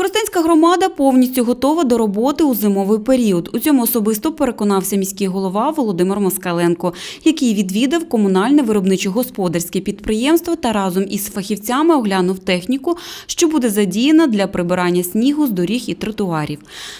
Коростенська громада повністю готова до роботи у зимовий період. У цьому особисто переконався міський голова Володимир Москаленко, який відвідав комунальне виробничо-господарське підприємство та разом із фахівцями оглянув техніку, що буде задіяна для прибирання снігу з доріг і тротуарів.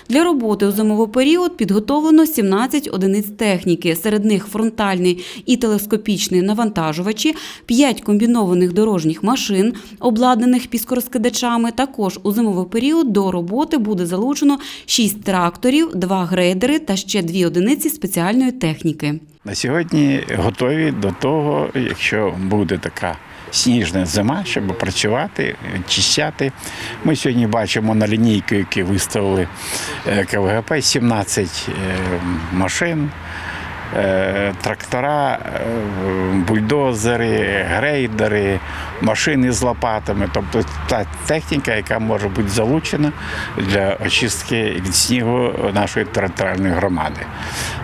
Для роботи у зимовий період підготовлено 17 одиниць техніки. Серед них фронтальний і телескопічний навантажувачі, 5 комбінованих дорожніх машин, обладнаних піскорозкидачами. Також у зимовий період до роботи буде залучено 6 тракторів, 2 грейдери та ще 2 одиниці спеціальної техніки. На сьогодні готові до того, якщо буде така сніжна зима, щоб працювати, чищати. Ми сьогодні бачимо на лінійку, які виставили е, КВГП, 17 е, машин. Е, Трактора, е, бульдозери, грейдери, машини з лопатами, тобто та техніка, яка може бути залучена для очистки від снігу нашої територіальної громади.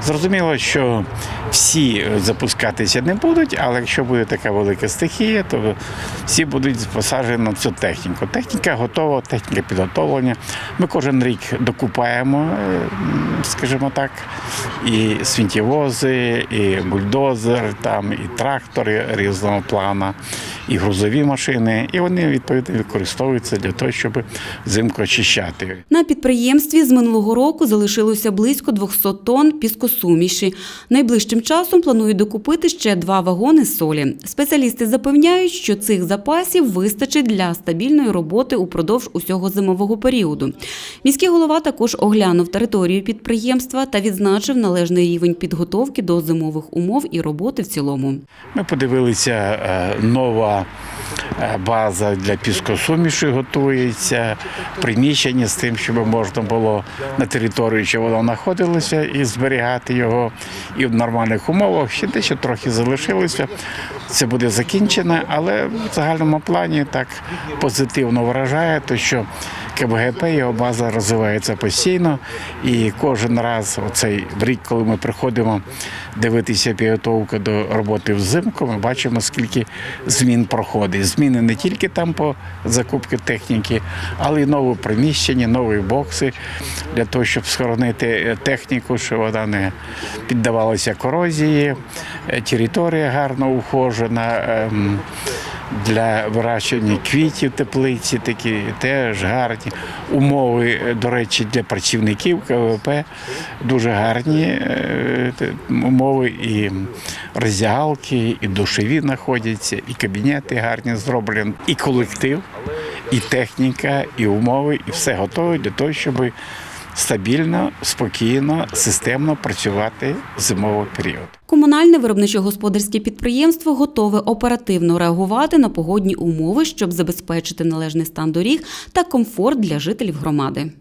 Зрозуміло, що всі запускатися не будуть, але якщо буде така велика стихія, то всі будуть посаджені на цю техніку. Техніка готова, техніка підготовлення. Ми кожен рік докупаємо, е, скажімо так, і свінтівози, і бульдозер, там, і трактори різного плану, і грузові машини. І вони відповідно використовуються для того, щоб взимку очищати. На підприємстві з минулого року залишилося близько 200 тонн піскосуміші. Найближчим часом планують докупити ще два вагони солі. Спеціалісти запевняють, що цих запасів вистачить для стабільної роботи упродовж усього зимового періоду. Міський голова також оглянув територію підприємства та відзначив належний рівень підготовки до зимових умов і роботи в цілому. Ми подивилися, е, нова е, база для піскосуміші готується, приміщення з тим, щоб можна було на території, що воно знаходилося, і зберігати його і в нормальних умовах. Ще дещо трохи залишилося. Це буде закінчено, але в загальному плані так позитивно вражає, то що КБГП його база розвивається постійно, і кожен раз, оцей рік, коли ми приходимо дивитися підготовку до роботи взимку, ми бачимо, скільки змін проходить. Зміни не тільки там по закупці техніки, але й нові приміщення, нові бокси для того, щоб схоронити техніку, щоб вона не піддавалася корозії. Е, Територія гарно ухожена. Для вирощування квітів теплиці такі теж гарні. Умови, е, до речі, для працівників КВП дуже гарні е, умови і роздягалки, і душові знаходяться, і кабінети гарні зроблені, і колектив, і техніка, і умови, і все готове для того, щоб стабільно, спокійно, системно працювати зимовий період. Комунальне виробничо-господарське підприємство готове оперативно реагувати на погодні умови, щоб забезпечити належний стан доріг та комфорт для жителів громади.